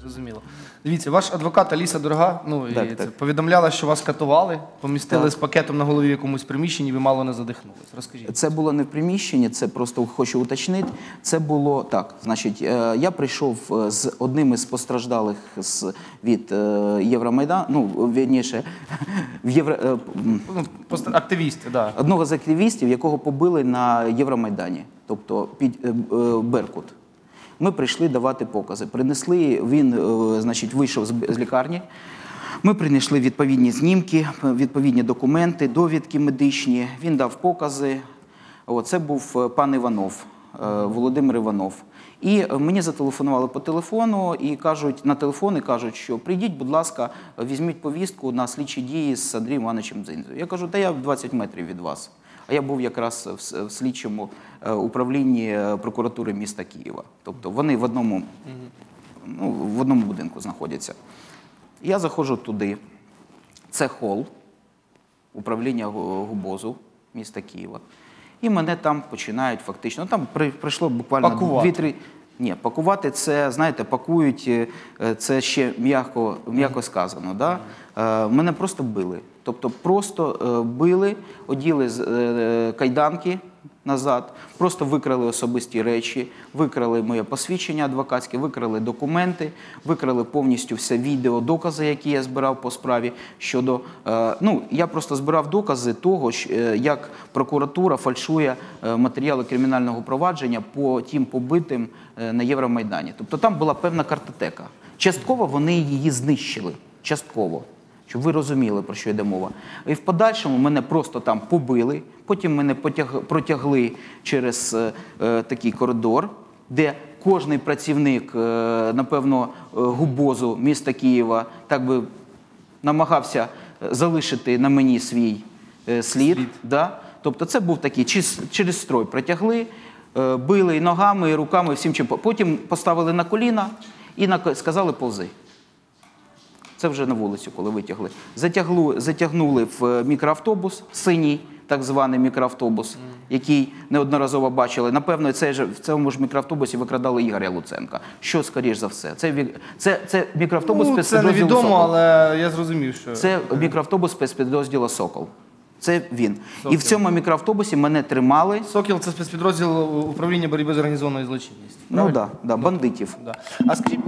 зрозуміло. Дивіться, ваш адвокат Аліса Дорога ну, і Так, це, так. повідомляла, що вас катували, помістили Так. з пакетом на голові в якомусь приміщенні, ви мало не задихнулись. Розкажіть. Це було не в приміщенні, це просто хочу уточнити. Це було так. Значить, е, я прийшов е, з одним із постраждалих з, від е, Євромайдану, ну, вірніше, в Євро, е, м, Ну, просто активісти, да. одного з активістів, якого побили на Євромайдані, тобто під е, е, Беркут. Ми прийшли давати покази. Принесли, він, е, значить, вийшов з, лікарні. Ми принесли відповідні знімки, відповідні документи, довідки медичні. Він дав покази. Це був е, пан Іванов, е, Володимир Іванов. І мені зателефонували по телефону і кажуть на телефон і кажуть, що прийдіть, будь ласка, візьміть повістку на слідчі дії з Андрієм Івановичем Дзинзою. Я кажу, та я в 20 метрів від вас. А я був якраз в слідчому е, управлінні е, прокуратури міста Києва. Тобто вони в одному, ну, в одному будинку знаходяться. Я заходжу туди. Це хол управління губозу міста Києва. І мене там починають фактично. Там прийшло буквально 2-3 ні, пакувати це, знаєте, пакують, е, це ще м'яко, м'яко сказано. Да? Е, Мене просто били. Тобто просто е, били, оділи кайданки назад, просто викрали особисті речі, викрали моє посвідчення адвокатське, викрали документи, викрали повністю все відео, докази, які я збирав по справі. Щодо е, ну я просто збирав докази того, е, як прокуратура фальшує е, матеріали кримінального провадження по тим побитим на Євромайдані. Тобто там була певна картотека. Частково вони її знищили. Частково щоб ви розуміли, про що йде мова. І в подальшому мене просто там побили, потім мене потяг, протягли через е, е, такий коридор, де кожний працівник, е, напевно, е, губозу міста Києва так би намагався е, залишити на мені свій е, слід. Да? Тобто це був такий через, через строй протягли, били і ногами, і руками, і всім чим. Потім поставили на коліна і на, сказали повзи. Це вже на вулицю, коли витягли. Затягли, затягнули в е, мікроавтобус, синій, так званий мікроавтобус, який неодноразово бачили. Напевно, це ж в цьому ж мікроавтобусі викрадали Ігоря Луценка. Що скоріш за все? Це, це, це мікроавтобус Ну, це невідомо, «Сокол». але я зрозумів, що Це мікроавтобус спецпідрозділу Сокол. Це він. І в цьому мікроавтобусі мене тримали. Сокіл це спецпідрозділ управління боротьби з організованою злочинністю. Ну так, да, да, бандитів. Да. А скажіть,